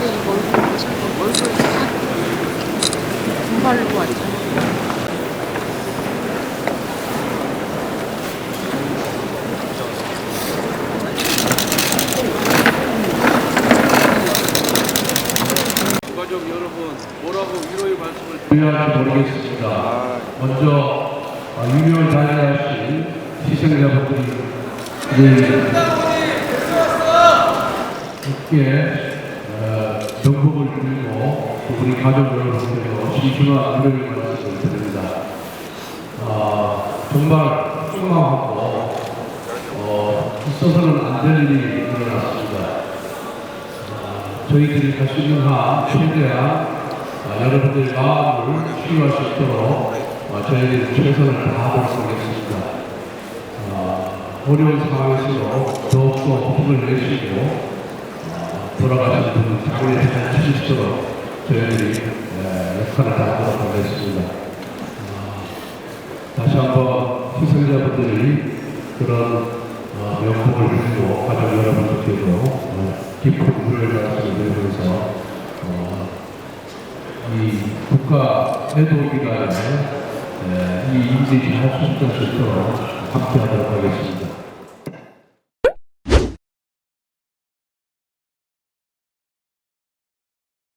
얼굴이 얼굴 자꾸 얼굴 다 분발로 왔잖아. 유가족 여러분 뭐라고 위로의 말씀을 중요할지 모르겠습니다. 먼저 어, 유명을 다녀하신 희생자분들이 함께 어, 명복을 빌고 우리 가족 여러분께도 진심한 위로의 말씀을 드립니다. 아, 정말 속마하고 어, 있어서는 안 될 일이 일어났습니다. 저희들이 할 수 있는 한 최대한 아, 여러분들의 마음을 치유할 수 있도록 아, 저희들이 최선을 다하도록 하겠습니다. 아, 어려운 상황에서도 더욱더 힘을 내시고 아, 돌아가신 분을 자리에 잘 치시도록 저희들이 에, 역할을 다하도록 하겠습니다. 아, 다시 한번 희생자분들이 그런 어, 명복을 빌고 가족 여러분들께도 어, 깊은 우려의 말씀을 드리면서 어, 이 국가 해도 기간에 에, 이 일들이 할수 있도록 함께하도록 하겠습니다.